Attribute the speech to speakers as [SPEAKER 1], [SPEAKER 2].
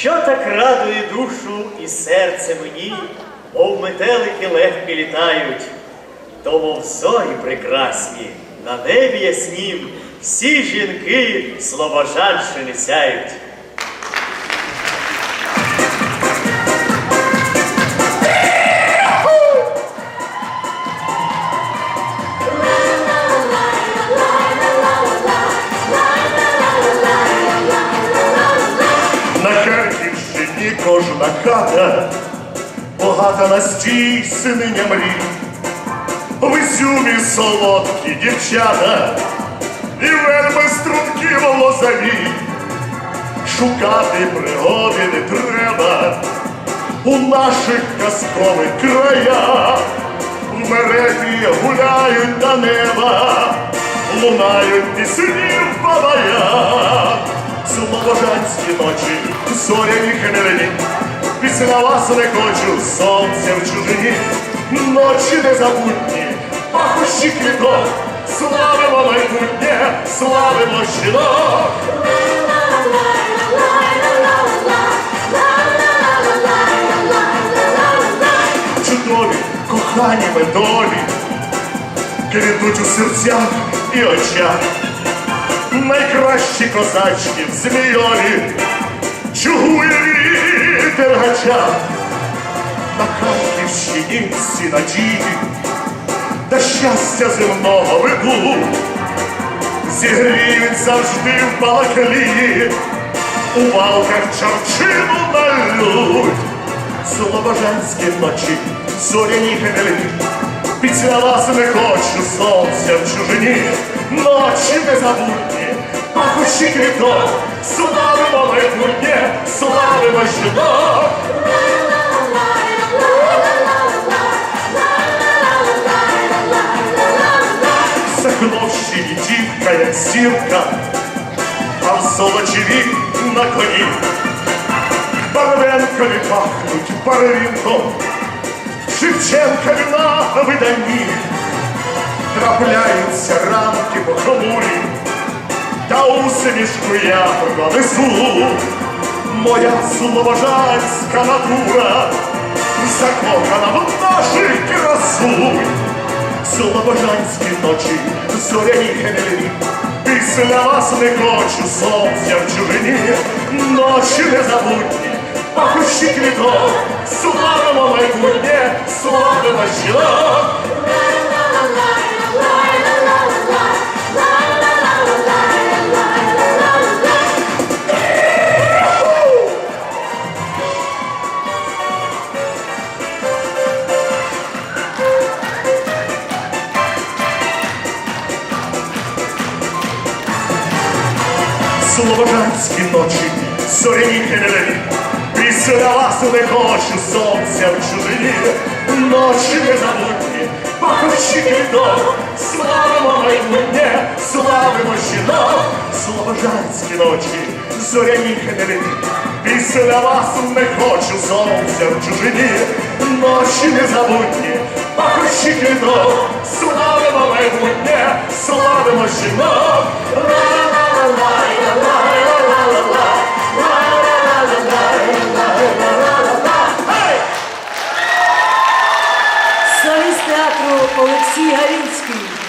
[SPEAKER 1] Що так радує душу і серце мені, мов метелики легкі літають, то мов зорі прекрасні, на небі яснім всі жінки слобожанщини сяють.
[SPEAKER 2] Кожна хата, багата на стій синення мрій. В ізюмі солодкі дівчата, і вельми струнки волозаві. Шукати пригоди не треба у наших казкових краях. В мережі гуляють до неба, лунають пісні в бабаях. Слобожанські ночі, зоряні хмелені, після вас не хочу сонця в чужині, ночі незабутні, пахощі квіток, славимо майбутнє, славимо жінок. Чудові, кохані медові, квітуть у серцях і очах найкращі козачки в змійові, чугує вітер гача, на Харківщині всі надії, та щастя земного виду, зігріють завжди в балаклії, у валках чарчину налють, слобожанські ночі, зоряні Після вас не хочу сонця в чужині, ночі незабутні, пахощі квіток, славимо майбутнє, славимо жінок. Захлощі дівка, як зірка, а в золочеві на коні. Барвенкові пахнуть барвінком, Шевченкові на виданні. Трапляються ранки похмурі, та усмішку я пронесу. Моя слобожанська натура закохана в наших красунь. Слобожанські ночі, зоряні хмелі, після вас не хочу сонця в чужині, ночі незабутні, пахощі квіток, славимо майбутнє, славимо жінок. Слобожанські ночі, зоряні хмелі, після вас не хочу сонця в чужині, ночі незабутні, пахощі квіток, славимо майбутнє, славимо жінок, Слобожанські ночі, зоряні хмелі, після вас не хочу сонця в чужині, ночі незабутні, пахощі квіток, славимо майбутнє, славимо жінок, Ла-ла-ла-ла-ла-ла. театру Олексій Галінський.